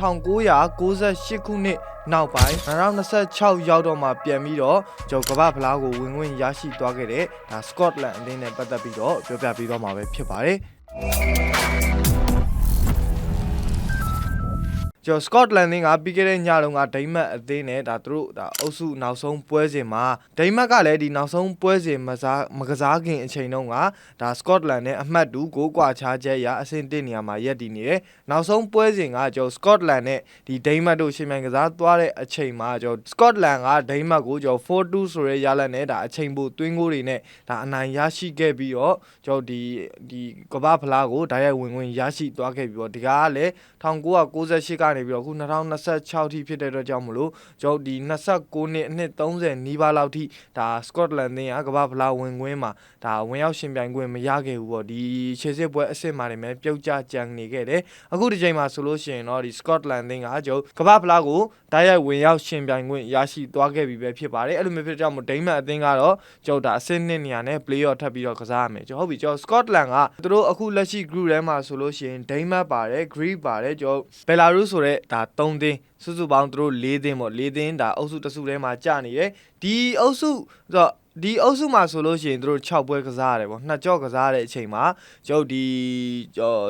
1998ခုနှစ်နောက်ပိုင်း2026ရောက်တော့မှပြန်ပြီးတော့ကျွန်တော်ကမ္ဘာဖလားကိုဝင်ဝင်ရရှိသွားခဲ့တဲ့ဒါ Scotland အသင်းနဲ့ပတ်သက်ပြီးတော့ပြောပြပေးသွားမှာပဲဖြစ်ပါတယ် ကျော်စကော့တလန်တင်းကပြီးခဲ့တဲ့ညတုန်းကဒိမတ်အသင်းနဲ့ဒါသူတို့ဒါအုပ်စုနောက်ဆုံးပွဲစဉ်မှာဒိမတ်ကလည်းဒီနောက်ဆုံးပွဲစဉ်မစားမကစားခင်အချိန်တုန်းကဒါစကော့တလန်နဲ့အမှတ်တူကိုကွာခြားချက်ရအဆင့်1နေရာမှာရပ်တည်နေတယ်နောက်ဆုံးပွဲစဉ်ကကျော်စကော့တလန်နဲ့ဒီဒိမတ်တို့ရှင်မြန်ကစားသွားတဲ့အချိန်မှာကျော်စကော့တလန်ကဒိမတ်ကိုကျော်4-2ဆိုရဲရလတ်နဲ့ဒါအချိန်ပိုသွင်းကိုတွေနဲ့ဒါအနိုင်ရရှိခဲ့ပြီးတော့ကျော်ဒီဒီကမ္ဘာဖလားကိုဓာတ်ရိုက်ဝင်ဝင်ရရှိသွားခဲ့ပြီးတော့ဒီကကလည်း1998ကနေပြီးတော့အခု2026ထိဖြစ်တဲ့အတွက်ကြောင့်မလို့ကျွန်တော်ဒီ29နှစ်အနှစ်30နီးပါးလောက်ထိဒါစကော့တလန်သင်းကကမ္ဘာဖလားဝင်ခွင့်မှာဒါဝင်ရောက်ရှင်ပြိုင်ခွင့်မရခဲ့ဘူးပေါ့ဒီခြေစစ်ပွဲအစ်စ်မှာနေမဲ့ပြုတ်ကျကြံနေခဲ့တယ်အခုဒီချိန်မှာဆိုလို့ရှိရင်တော့ဒီစကော့တလန်သင်းကကျွန်တော်ကမ္ဘာဖလားကိုဓာတ်ရိုက်ဝင်ရောက်ရှင်ပြိုင်ခွင့်ရရှိသွားခဲ့ပြီပဲဖြစ်ပါတယ်အဲ့လိုမျိုးဖြစ်တဲ့ကြောင့်မို့ဒိန်းမတ်အသင်းကတော့ကျွန်တော်ဒါအဆင့်နှစ်နေရာနဲ့ play off ထပ်ပြီးတော့ကစားရမယ်ကျွန်တော်ဟုတ်ပြီကျွန်တော်စကော့တလန်ကသူတို့အခုလက်ရှိ group ထဲမှာဆိုလို့ရှိရင်ဒိန်းမတ်ပါတယ် Greek ပါတယ်ကျွန်တော်ဘယ်လာရုဆိုတဲ့ဒါ3သင်းစုစုပေါင်းသူတို့၄သင်းပေါ့၄သင်းဒါအုပ်စုတစ်စုထဲမှာကြာနေတယ်ဒီအုပ်စုဆိုတော့ဒီအုပ်စုမှာဆိုလို့ရှိရင်သူတို့6ပွဲကစားရတယ်ပေါ့နှစ်ကြော့ကစားတဲ့အချိန်မှာကျုပ်ဒီ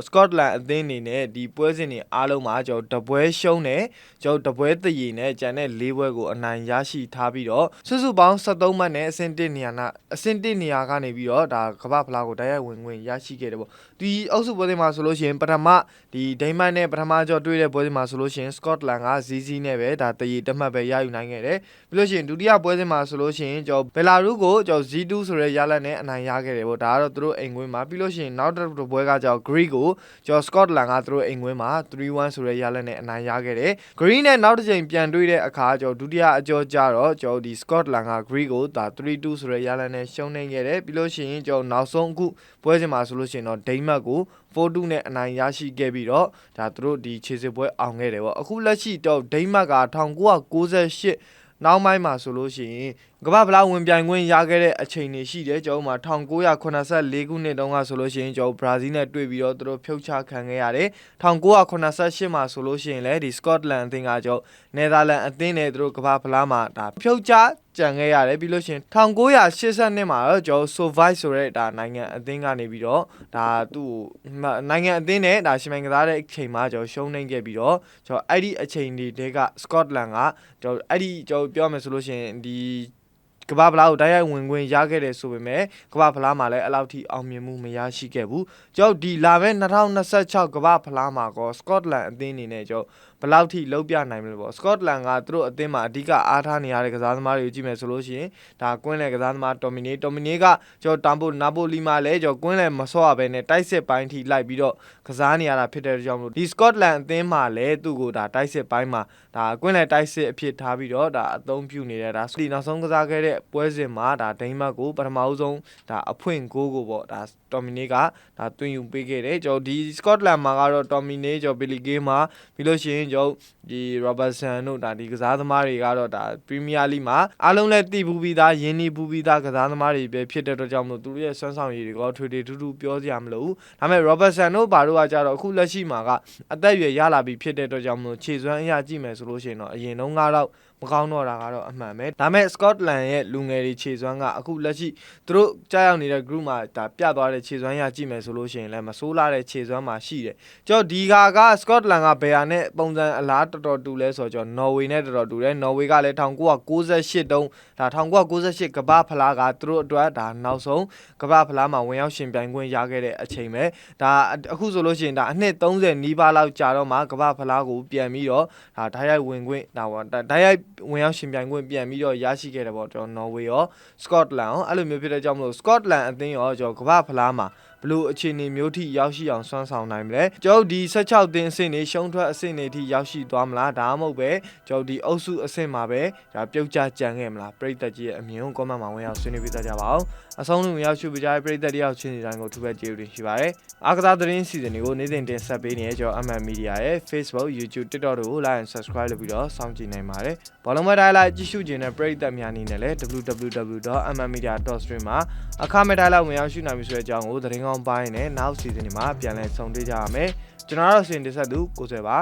စကော့တလန်အသင်းအနေနဲ့ဒီပွဲစဉ်တွေအားလုံးမှာကျုပ်တပွဲရှုံးတယ်ကျုပ်တပွဲတည်ရည်နဲ့ကျန်တဲ့၄ပွဲကိုအနိုင်ရရှိထားပြီးတော့စုစုပေါင်း73မှတ်နဲ့အဆင့်1နေရာနာအဆင့်1နေရာကနေပြီးတော့ဒါကမ္ဘာဖလားကိုတိုက်ရိုက်ဝင်ဝင်ရရှိခဲ့တယ်ပေါ့ဒီအုပ်စုပွဲစဉ်မှာဆိုလို့ရှိရင်ပထမဒီဒိန်းမတ်နဲ့ပထမကြော့တွေ့တဲ့ပွဲစဉ်မှာဆိုလို့ရှိရင်စကော့တလန်ကဇီးဇီးနဲ့ပဲဒါတည်ရည်တမှတ်ပဲရယူနိုင်ခဲ့တယ်ပြီးလို့ရှိရင်ဒုတိယပွဲစဉ်မှာဆိုလို့ရှိရင်ကျွန်တော်ဘယ်လာရုကိုကျွန်တော် Z2 ဆိုတဲ့ရလတ်နဲ့အနိုင်ရခဲ့တယ်ပေါ့ဒါကတော့သူတို့အိမ်ကွင်းမှာပြီးလို့ရှိရင်နောက်တစ်ပွဲကကျွန်တော် Greek ကိုကျွန်တော် Scotland ကသူတို့အိမ်ကွင်းမှာ3-1ဆိုတဲ့ရလတ်နဲ့အနိုင်ရခဲ့တယ် Green နဲ့နောက်တစ်ချိန်ပြန်တွေ့တဲ့အခါကျွန်တော်ဒုတိယအကြောကြတော့ကျွန်တော်ဒီ Scotland က Greek ကိုဒါ3-2ဆိုတဲ့ရလတ်နဲ့ရှုံးနေခဲ့တယ်ပြီးလို့ရှိရင်ကျွန်တော်နောက်ဆုံးအခုပွဲစဉ်မှာဆိုလို့ရှိရင်တော့ဒိန်းမတ်ကို4-2နဲ့အနိုင်ရရှိခဲ့ပြီးတော့ဒါသူတို့ဒီခြေစစ်ပွဲအောင်ခဲ့တယ်ပေါ့အခုလက်ရှိတော့ဒိန်းမတ်က1998နောက်ပိုင်းမှာဆိုလို့ရှိရင် ကမ္ဘာဖလားဝင်ပြိုင်ခွင့်ရခဲ့တဲ့အချိန်တွေရှိတယ်ကျွန်တော်မှာ1984ခုနှစ်တုန်းကဆိုလို့ရှိရင်ကျွန်တော်ဘရာဇီးနဲ့တွေ့ပြီးတော့သူတို့ဖြုတ်ချခံခဲ့ရတယ်1988မှာဆိုလို့ရှိရင်လည်းဒီစကော့တလန်အသင်းကကျွန်တော်နယ်သာလန်အသင်းနဲ့သူတို့ကမ္ဘာဖလားမှာဒါဖြုတ်ချကြံခဲ့ရတယ်ပြီးလို့ရှိရင်1982မှာတော့ကျွန်တော် Survive ဆိုတဲ့ဒါနိုင်ငံအသင်းကနေပြီးတော့ဒါသူ့နိုင်ငံအသင်းနဲ့ဒါရှင်မိုင်ကစားတဲ့အချိန်မှာကျွန်တော်ရှုံးနေခဲ့ပြီးတော့ကျွန်တော်အဲ့ဒီအချိန်တွေတဲက Scotland ကကျွန်တော်အဲ့ဒီကျွန်တော်ပြောမယ်ဆိုလို့ရှိရင်ဒီ ကမ္ဘာဖလားကိုတိုက်ရိုက်ဝင်ခွင့်ရခဲ့တယ်ဆိုပေမဲ့ကမ္ဘာဖလားမှာလည်းအဲ့လောက်ထိအောင်မြင်မှုမရရှိခဲ့ဘူးကျွန်တော်ဒီလာမဲ့2026ကမ္ဘာဖလားမှာကောစကော့တလန်အသင်းအနေနဲ့ကျွန်တော် ဘယ်လောက်ထိလုံးပြနိုင်မလဲပေါ့စကော့တလန်ကသူတို့အသင်းမှာအဓိကအားထားနေရတဲ့ကစားသမားတွေကိုကြည့်မယ်ဆိုလို့ရှိရင်ဒါကွင်းလယ်ကစားသမားတော်မီနီတော်မီနီကကျွန်တော်တမ်ပိုနာပိုလီမှာလည်းကျွန်တော်ကွင်းလယ်မဆော့ရဘဲနဲ့တိုက်စစ်ပိုင်းထိလိုက်ပြီးတော့ကစားနေရတာဖြစ်တဲ့ကြောင့်မလို့ဒီစကော့တလန်အသင်းမှာလည်းသူ့ကိုဒါတိုက်စစ်ပိုင်းမှာဒါကွင်းလယ်တိုက်စစ်အဖြစ်ထားပြီးတော့ဒါအသုံးပြုနေတဲ့ဒါဒီနောက်ဆုံးကစားခဲ့တဲ့ပွဲစဉ်မှာဒါဒိန်းမတ်ကိုပထမအဆုံးဒါအဖွင့်ကိုကိုပေါ့ဒါတော်မီနီကဒါတွင်ယူပေးခဲ့တယ်ကျွန်တော်ဒီစကော့တလန်မှာကတော့တော်မီနီကျွန်တော်ဘီလီဂေးမှာပြီးလို့ရှိရင်ကျွန်တော်ဒီ Robertson တို့ဒါဒီကစားသမားတွေကတော့ဒါ Premier League မှာအားလုံးလည်းတည်ဘူးပြီးသားရင်းနှီးဘူးပြီးသားကစားသမားတွေပဲဖြစ်တဲ့အတွက်ကြောင့်မလို့သူတို့ရဲ့ဆွမ်းဆောင်ရည်တွေကိုထွေထွေထူးထူးပြောစရာမလိုဘူးဒါပေမဲ့ Robertson တို့ဘာတို့ကကြတော့အခုလက်ရှိမှာကအသက်အရွယ်ရလာပြီဖြစ်တဲ့အတွက်ကြောင့်မလို့ခြေစွမ်းအရာကြည့်မယ်ဆိုလို့ရှိရင်တော့အရင်တုန်းကတော့ မကောင်းတော့တာကတော့အမှန်ပဲဒါပေမဲ့ Scotland ရဲ့လူငယ်တွေခြေစွမ်းကအခုလက်ရှိသူတို့ကြားရောက်နေတဲ့ group မှာဒါပြသွားတဲ့ခြေစွမ်းရကြည့်မယ်ဆိုလို့ရှိရင်လည်းမဆိုးလာတဲ့ခြေစွမ်းမှာရှိတယ်ကျွန်တော်ဒီဟာက Scotland ကဘယ်ဟာနဲ့ပုံစံအလားတော်တော်တူလဲဆိုတော့ကျွန်တော် Norway နဲ့တော်တော်တူတယ် Norway ကလည်း1998တုန်းဒါ1998ကမ္ဘာဖလားကသူတို့အတွက်ဒါနောက်ဆုံးကမ္ဘာဖလားမှာဝင်ရောက်ရှင်ပြိုင်ခွင့်ရခဲ့တဲ့အချိန်ပဲဒါအခုဆိုလို့ရှိရင်ဒါအနှစ်30နီးပါးလောက်ကြာတော့မှကမ္ဘာဖလားကိုပြန်ပြီးတော့ဒါဓာတ်ရိုက်ဝင်ခွင့်ဒါဓာတ်ရိုက်ဝင်ရောက်ရှင်ပြိုင်ခွင့်ပြန်ပြီးတော့ရရှိခဲ့တယ်ပေါ့ကျွန်တော်နော်ဝေရောစကော့တလန်ရောအဲ့လိုမျိုးဖြစ်တဲ့ကြောင့်မလို့စကော့တလန်အသင်းရောကျွန်တော်ကမ္ဘာဖလားမှာ ဘလို့အခြေအနေမျိုးထိရောက်ရှိအောင်စွမ်းဆောင်နိုင်မလဲကျွန်တော်ဒီ16တင်းအဆင့်နေရှုံးထွက်အဆင့်နေထိရောက်ရှိသွားမလားဒါမှမဟုတ်ပဲကျွန်တော်ဒီအုပ်စုအဆင့်မှာပဲဒါပြုတ်ကျကြံခဲ့မလားပရိသတ်ကြီးရဲ့အမြင်ကို comment မှာဝင်ရောက်ဆွေးနွေးပေးကြပါအောင်အဆုံးလုံးရောက်ရှိပြကြတဲ့ပရိသတ်တယောက်ချင်းစီတိုင်းကိုထူးပဲကျေးဇူးတင်ရှိပါတယ်အားကစားသတင်းစီစဉ်တွေကိုနေ့စဉ်တင်ဆက်ပေးနေတဲ့ကျွန်တော် MM Media ရဲ့ Facebook YouTube TikTok တို့ကို like and subscribe လုပ်ပြီးတော့စောင့်ကြည့်နိုင်ပါတယ်ဘောလုံးမတိုင်းလိုက်ကြည့်ရှုခြင်းနဲ့ပရိသတ်များအနေနဲ့လည်း www.mmmedia.stream မှာအခမဲ့တိုင်းလိုက်ဝင်ရောက်ရှိနိုင်ပြီဆိုတဲ့အကြောင်းကိုသတင်းကောင်းပိုင်းနဲ့နောက်စီစဉ်တွေမှာပြန်လည်ဆုံတွေ့ကြရမယ်ကျွန်တော်တို့စီစဉ်တင်ဆက်သူကိုဆွဲပါ